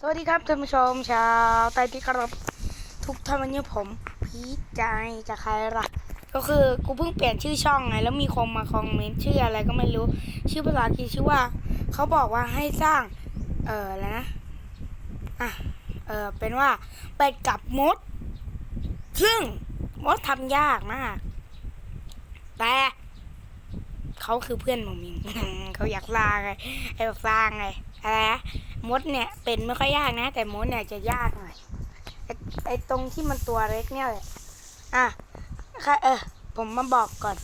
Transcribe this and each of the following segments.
สวัสดีครับท่านผู้ชมชาวใต้ที่คารพทุกท่านวันนี้ผมพีชใจจะใครล่ะ ก็คือกูเพิ่งเปลี่ยนชื่อช่องไง แล้วมีคนมาคอมเมนต์ชื่ออะไรก็ไม่รู้ ชื่อภาษาอังกฤษชื่อว่า เขาบอกว่าให้สร้าง เอออะไรนะ อะ เออเป็นว่าเป็ดกับมด ซึ่งมดทำยากมาก แต่ เขาคือเพื่อนผมเองเขาอยากสร้างไงให้เราสร้างไงอะไรนะมดเนี่ยเป็นไม่ค่อยยากนะ แต่มดเนี่ยจะยากหน่อยไอ้ตรงที่มันตัวเล็กเนี่ยแหละอะใครเออผมมาบอกก่อน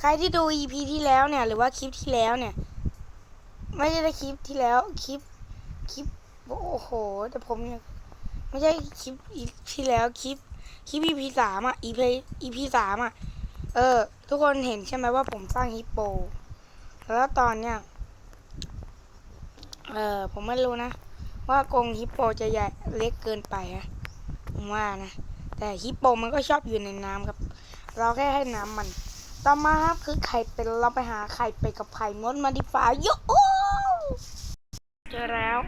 ใครที่ดู EP ที่แล้วเนี่ย หรือว่าคลิปที่แล้วเนี่ย ไม่ได้คลิปที่แล้วคลิปคลิปโอ้โห แต่ผมเนี่ยไม่ใช่คลิปที่แล้วคลิปคลิป EP สามอะ EP EP สามอะ เออ ทุกคนเห็นใช่ไหมว่าผมสร้างฮิปโป แล้วตอนเนี้ย เออผมไม่รู้นะ ว่ากรงฮิปโปจะใหญ่เล็กเกินไปอะผมว่านะ แต่ฮิปโปมันก็ชอบอยู่ในน้ำครับ เราแค่ให้น้ำมัน ต่อมาครับคือไข่เป็นเราไปหาไข่เป็ดกับไข่มดมาดีฟ้าโยโอเจอแล้ว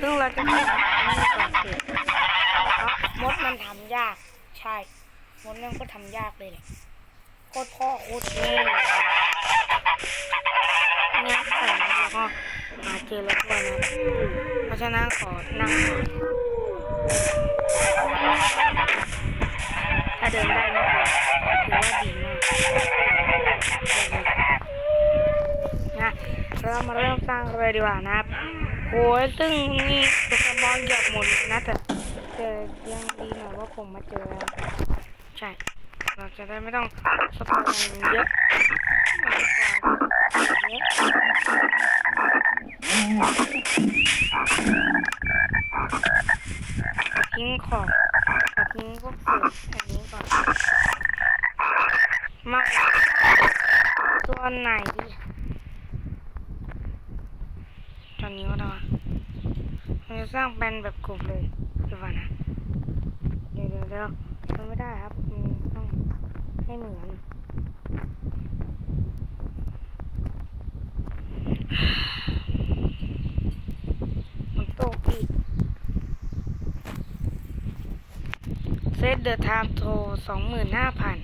ซึ่งเราจะให้อันนี้ก่อนคือเพราะมดมันทำยาก ใช่มดมันก็ทำยากเลยแหละโคตรพ่อโคตรแม่เนี่ยใส่แล้วก็หาเจอแล้วด้วยนะเพราะฉะนั้นขอนั่งถ้าเดินได้นี่ถือว่าดีมากนะเรามาเริ่มสร้างเลยดีกว่านะครับโอ้ยซึ่งนี่ตัวกระบอลหยดหมดเลยนะแต่แต่ยัง ผมมาเจอแล้วใช่ เราจะได้ไม่ต้องสปอยเยอะทิ้งของทิ้งพวกเศษอันนี้ก่อนมาตัวไหนดีตอนนี้ก็ได้เราจะสร้างเป็นแบบกลุ่มเลย ดี๋ยวมันไม่ได้ครับมันต้องให้เหมือนมันตกอีก เซตเดอะไทม์โทรสองหมื่นห้าพัน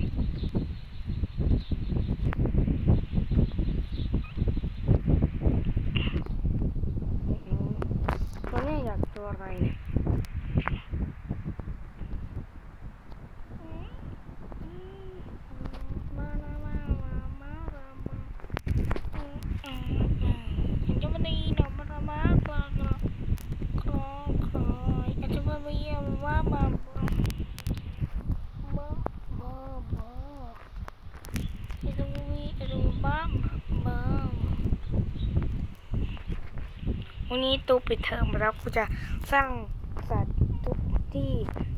ตัวเนี้ยอยากตัวอะไรเนี่ย มามามามามามาอืมอืมอืมเห็นจะมาดีหนอมามามาคลอคลอคลอคลออาจจะมาเยี่ยมว่ามาบ้าบ้าบ้าบ้าอาจจะมาวีอาจจะมาบ้าบ้าวั นนี้ตูปิดเทอมแล้วกูจะสร้างสัตว์ทุกที่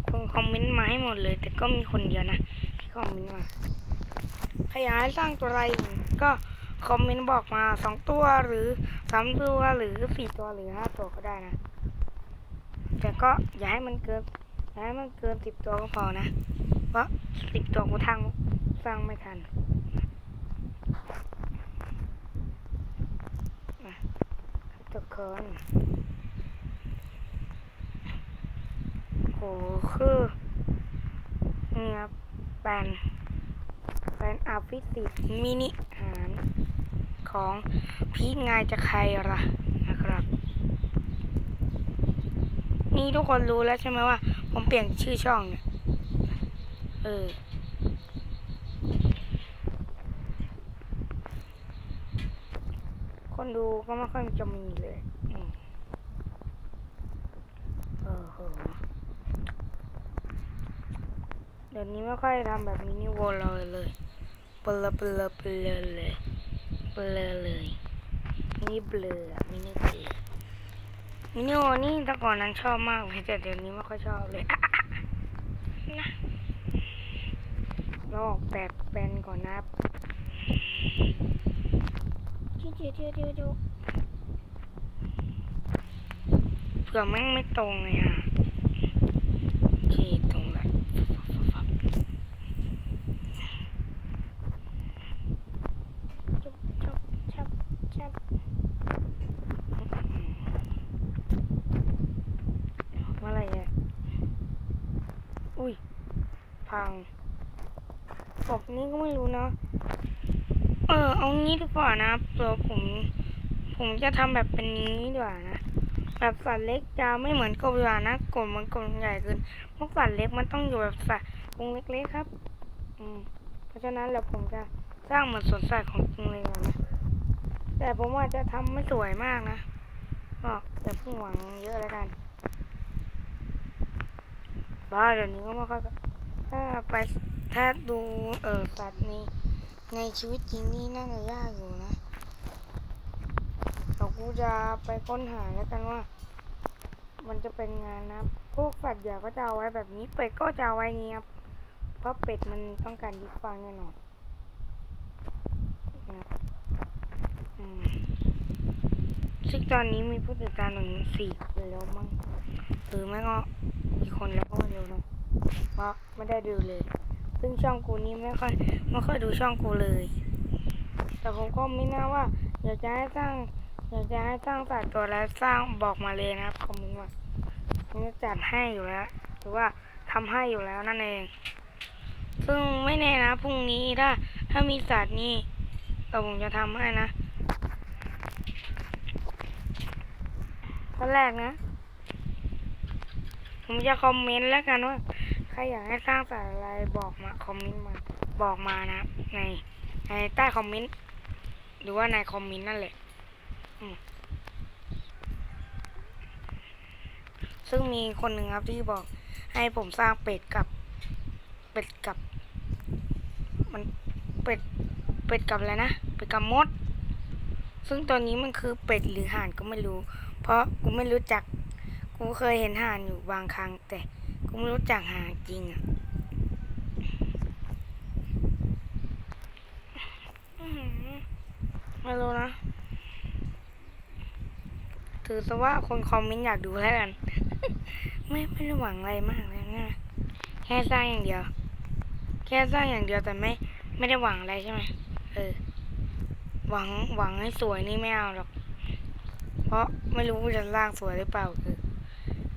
คนคอมเมนต์มาให้หมดเลย แต่ก็มีคนเดียวนะที่คอมเมนต์มาขยายสร้างตัวอะไรกก็คอมเมนต์บอกมาสองตัวหรือสามตัวหรือสี่ตัวหรือห้าตัวก็ได้นะ แต่ก็อย่าให้มันเกินอย่าให้มันเกินสิบตัวก็พอนะ เพราะสิบตัวกูทางสร้างไม่ทันนะ ทุกคนโหคือเนี่ยแปนเป็นอาฟิสิตมินิหารของพีทงายจะใครล่ะนะครับ นี่ทุกคนรู้แล้วใช่ไหมว่า ผมเปลี่ยนชื่อช่องเนี่ย เออ คน ดูก็ไม่ค่อยจะมีเลยอืมเออโหเดี๋ยวนี้ไม่ค่อยทำแบบมินิโวลเลยเลยเปลอเปลอเปลอเลยเปลอเลยมินิเบลออะมินิเบลอมินิโอนี่แต่ก่อนนั้นชอบมากเลยแต่เดี๋ยวนี้ไม่ค่อยชอบเลยอะนะลอกแบบเป็นก่อนนะครับ จิวจิวจิวจิวจิวเผื่อแม่งไม่ตรงเลยอะโอเคตรงแล้ว จุบจุบชับชับ พังศพนี้ก็ไม่รู้นะ เอางี้ดีกว่านะเดี๋ยวผม ผมจะทำแบบเป็นนี้ดีกว่านะ แบบสัตว์เล็กจะไม่เหมือนกบดีกว่านะกบมันกบใหญ่เกินพวกสัตว์เล็กมันต้องอยู่แบบสัตว์กรงเล็กๆครับ อืม เพราะฉะนั้นแล้วผมจะสร้างเหมือนสวนสัตว์ของจริงเลยนะ แต่ผมว่าจะทำไม่สวยมากนะก็อย่าเพิ่งหวังเยอะแล้วกันบ้าเดี๋ยวนี้ก็ไม่ค่อยถ้าไปถ้าดูเออสัตว์นี้ ในชีวิตจริงนี่น่าจะยากอยู่นะเดี๋ยวกูจะไปค้นหาแล้วกันว่า มันจะเป็นงานนะพวกสัตว์ใหญ่ก็จะเอาไว้แบบนี้เป็ดก็จะเอาไว้เงี้ยครับเพราะเป็ดมันต้องการยึดฟางแน่นอนนะซึ่งตอนนี้มีผู้ติดตามหนึ่งสี่คนแล้วมั้งหรือไม่ก็อีกคนแล้วก็ไม่รู้นะเพราะไม่ได้ดูเลย ซึ่งช่องกูนี้ไม่ค่อยไม่ค่อยดูช่องกูเลย แต่ผมก็ไม่น่าว่าอยากจะให้สร้างอยากจะให้สร้างสัตว์ตัวแล้วสร้างบอกมาเลยนะครับคอมเมนต์มาผมจะจัดให้อยู่แล้ว หรือว่าทำให้อยู่แล้วนั่นเอง ซึ่งไม่แน่นะพรุ่งนี้ถ้า ถ้ามีสัตว์นี่เออผมจะทำให้นะขั้นแรกนะ ผมจะคอมเมนต์แล้วกันว่า ใครอยากให้สร้างสัตว์อะไรบอกมาคอมเมนต์มาบอกมานะ ในในใต้คอมเมนต์หรือว่าในคอมเมนต์นั่นแหละซึ่งมีคนหนึ่งครับที่บอกให้ผมสร้างเป็ดกับ เป็ดกับ มันเป็ดเป็ดกับอะไรนะเป็ดกับมด ซึ่งตอนนี้มันคือเป็ดหรือห่านก็ไม่รู้ เพราะกูไม่รู้จัก กูเคยเห็นห่านอยู่บางครั้งแต่ กูไม่รู้จักห่านจริงอะอื้อหือไม่รู้นะ ถือซะว่าคนคอมเมนต์อยากดูแล้วกัน ไม่ไม่ได้หวังอะไรมากเลยนะแค่สร้างอย่างเดียว แค่สร้างอย่างเดียวแต่ไม่ไม่ได้หวังอะไรใช่ไหมเออ หวังหวังให้สวยนี่ไม่เอาหรอก เพราะไม่รู้ว่าจะสร้างสวยหรือเปล่าคือ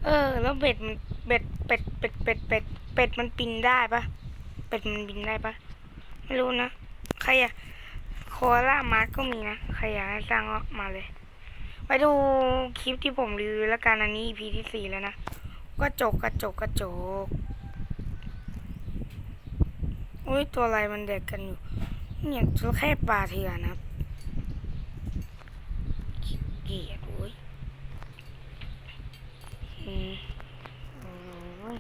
เออ แล้วเบ็ดมัน เบ็ดเป็ดเป็ดเป็ดเป็ดเป็ดมันบินได้ปะเป็ดมันบินได้ปะไม่รู้นะใครอะโคอาล่ามาร์ก็มีนะใครอยากให้สร้างก็มาเลย ไปดูคลิปที่ผมรีวิวแล้วกันอันนี้ EP ที่สี่แล้วนะกระจกกระจกกระจกอุ้ยตัวอะไรมันเด็กกันอยู่ เนี่ยตัวแค่ปลาเถื่อนนะครับเกียดอุ้ยอืม ม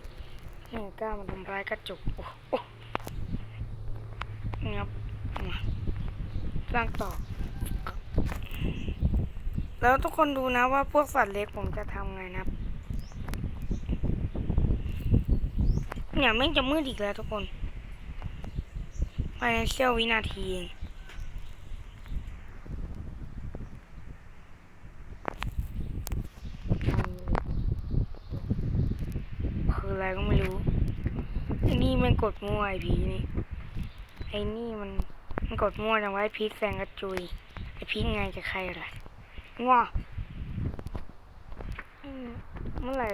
เนี่ยกล้ามันทำร้ายกระจกโอ้โอ้เนี่ยครับมาสร้างต่อ แล้วทุกคนดูนะว่าพวกสัตว์เล็กผมจะทำไงนะเนี่ยแม่งจะมืดอีกแล้วทุกคนภายในเสี้ยววินาทีเองคื อะไรก็ไม่รู้ไอ้นี่มันกดมั่วไอพีนี่ไอ้นี่มันมันกดมั่วจังไว้พีทแซงกระจุยไอพีทไงจะใครอะไรง้อเมื่อไหร่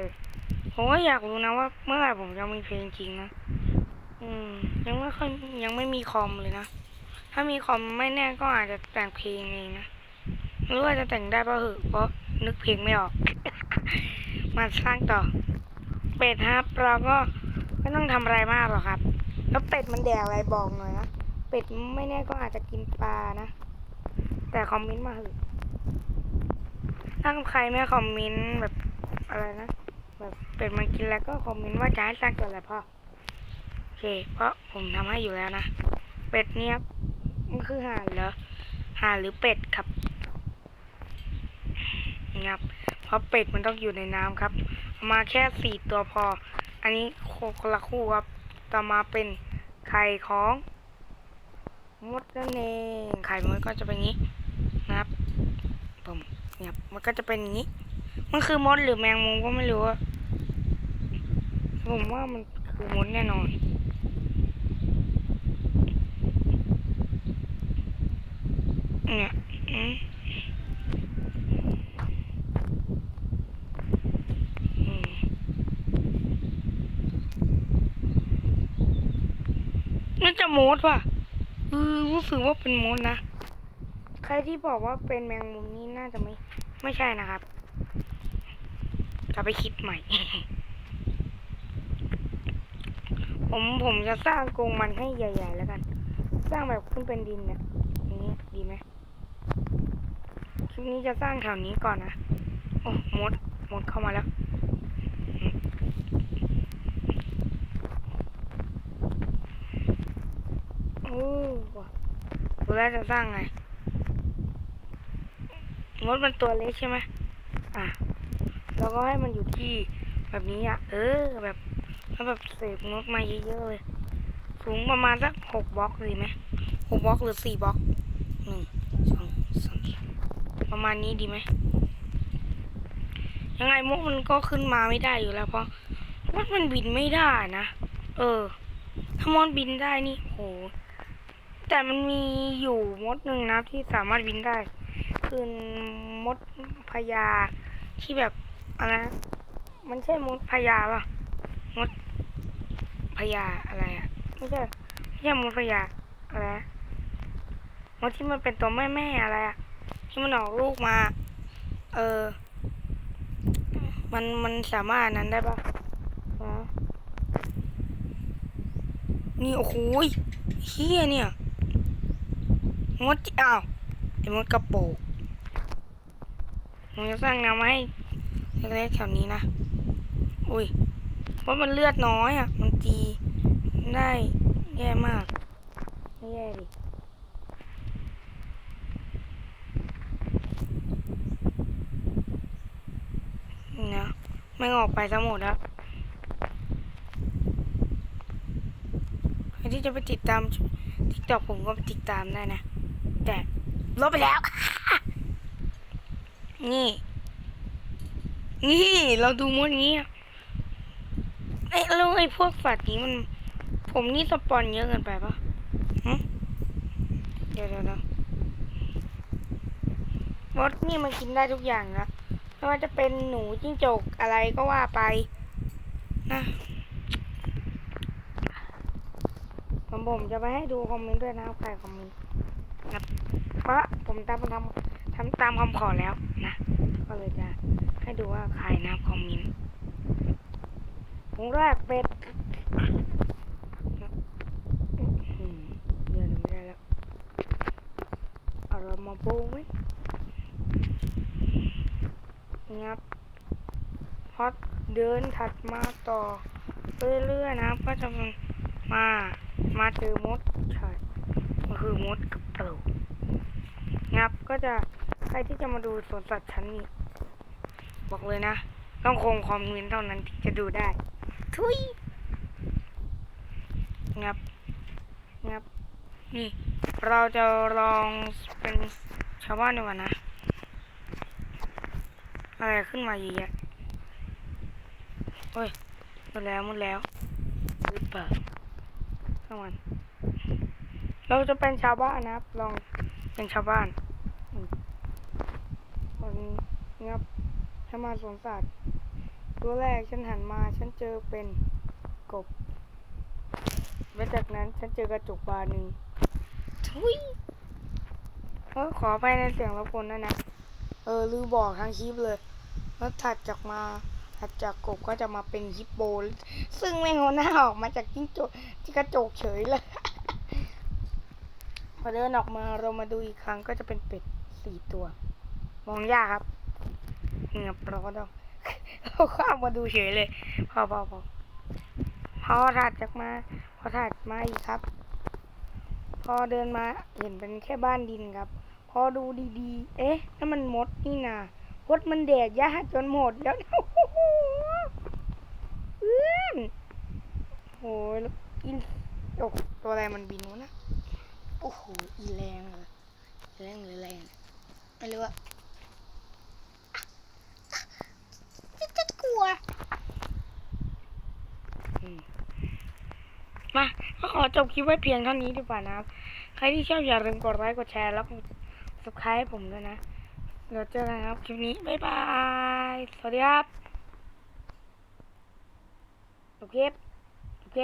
ผมก็อยากรู้นะว่า เมื่อไหร่ผมจะมีเพลงจริงนะอืม ยังไม่ค่อยยังไม่มีคอมเลยนะถ้ามีคอมไม่แน่ก็อาจจะแต่งเพลงเองนะไม่รู้ว่าจะแต่งได้ป่ะเหอะเพราะนึกเพลงไม่ออก มาสร้างต่อ เป็ดครับ เราก็ไม่ต้องทำอะไรมากหรอกครับ แล้วเป็ดมันแดกอะไรบอกหน่อยนะ เป็ดไม่แน่ก็อาจจะกินปลานะ แต่คอมเมนต์มาเหอะถ้าใครไม่คอมเมนต์แบบอะไรนะ แบบเป็ดมันกินแล้วก็คอมเมนต์ว่าจะให้สร้างตัวอะไรพ่อ โอเค เพราะผมทำให้อยู่แล้วนะ เป็ดเนี่ยมันคือห่านเหรอห่านหรือเป็ดครับนี่ครับ เพราะเป็ดมันต้องอยู่ในน้ำครับ มาแค่สี่ตัวพอ อันนี้โคคนละคู่ครับ ต่อมาเป็นไข่ของมดนั่นเองไข่มดก็จะเป็นอย่างนี้นะครับผมเนี่ยมันก็จะเป็นอย่างนี้ มันคือมดหรือแมงมุมก็ไม่รู้อะผมว่ามันคือมดแน่นอนเนี่ยอืม จะ มดว่ะเออรู้สึกว่าเป็นมดนะ ใครที่บอกว่าเป็นแมงมุมนี่น่าจะไม่ ไม่ใช่นะครับจะไปคิดใหม่ ผมผมจะสร้างกรงมันให้ใหญ่ ๆ แล้วกัน สร้างแบบขึ้นเป็นดินเนี่ยอย่างนี้ดีไหมคลิปนี้จะสร้างแถวนี้ก่อนนะ โอ้มดมดเข้ามาแล้วอืมโอ้ว่ะูแล้วจะสร้างไงมดมันตัวเล็กใช่ไหมอะเราก็ให้มันอยู่ที่แบบนี้อะ เออแบบแล้วแบบเสกมดมาเยอะๆเลย สูงประมาณสักหกบล็อกเลยไหมหกบล็อกหรือสี่บล็อกหนึ่งสองสามประมาณนี้ดีไหมยังไงมดมันก็ขึ้นมาไม่ได้อยู่แล้วเพราะมดมันบินไม่ได้นะ เออถ้ามดบินได้นี่โห แต่มันมีอยู่มดหนึ่งนะที่สามารถบินได้ คือมดพญาที่แบบอะไรนะมันใช่มดพญาป่ะมดพญาอะไรอะไม่ใช่ไม่ใช่มดพญาอะไรนะมดที่มันเป็นตัวแม่แม่ๆอะไรอะที่มันออกลูกมา เออ มันมันสามารถนั้นได้ปะนะนี่โอ้โหยเฮียเนี่ย มดอ้าวไอ้มดกระโปงผมจะสร้างน้ำให้เล็กๆแถวนี้นะ อุ้ย เพราะมันเลือดน้อยอะ มันตีได้แย่มากแย่ดินี่นะไม่ออกไปทั้งหมดแล้วใครที่จะไปติดตามทิกตอกผมก็ไปติดตามได้นะ แต่ลบไปแล้ว นี่ นี่เราดูมดนี้ไอ้ยแล้วไอ้พวกสัตว์นี้มัน ผมนี่สปอนเยอะเกินไปปะเดี๋ยวเดี๋ยวเดี๋ยวมดนี่มันกินได้ทุกอย่างนะไม่ว่าจะเป็นหนูจิ้งจกอะไรก็ว่าไปนะผมผมจะไปให้ดูคอมเมนต์ด้วยนะครับใครคอมเมนต์ ครับเพราะผมตามทำทำตามคำขอแล้วนะ ก็เลยจะให้ดูว่าใครนะคอมเมนต์ผมแรกเป็ดอืมเดี๋ยวไม่ได้แล้วเอาเรามาโบงไหมนี่ครับพอเดินถัดมาต่อเรื่อยๆนะก็จะมา มาเจอมดใช่มันคือมดก ระโปรงงับ ก็จะใครที่จะมาดูสวนสัตว์ชั้นนี้ บอกเลยนะ ต้องคงคอมเมนต์เท่านั้นที่จะดูได้ ทุยงับงับ นี่ เราจะลองเป็นชาวบ้านดีกว่านะ อะไรขึ้นมาเยอะแยะโอ้ยหมดแล้วหมดแล้วหรือเปล่าข้างมันเราจะเป็นชาวบ้านนะครับ ลองเป็นชาวบ้านอืมวัน นี้งับฉันมาสวนสัตว์ ตัวแรกฉันหันมาฉันเจอเป็นกบหลังจากนั้นฉันเจอกระจกบานหนึ่งทุยเออขอไปในเสียงรบกวนด้วยนะ เออลือบอกทางคลิปเลย แล้วถัดจากมาถัดจากกบก็จะมาเป็นฮิปโป ซึ่งแม่งหัวหน้าออกมาจากจิ้งจกที่กระจกเฉยเลยพอเดินออกมาเรามาดูอีกครั้งก็จะเป็นเป็ดสี่ตัว มองยากครับ เงียบเราก็ต้องเราข้ามมาดูเฉยเลย พอพอพอพอถัดจากมา พอถัดมาอีกครับ พอเดินมาเห็นเป็นแค่บ้านดินครับ พอดูดีๆ เอ๊ะนั่นมันมดนี่นามดมันแดกหญ้าจนหมดแล้วโอ้โหเอื้อนโอ้ยแล้วอินโอ้ตัวอะไรมันบินวะนะ โอ้โหอีแรงเลยแรงหรือแรงไม่รู้อะจะก ลัวมมาก็ขอจบคลิปไว้เพียงเท่านี้ดีกว่านะครับ ใครที่ชอบอย่าลืมกดไลค์กดแชร์แล้วกด subscribe ให้ผมด้วยนะเดี๋ยวเจอกันครับคลิปนี้ บ๊ายบาย สวัสดีครับ โอเค โอเค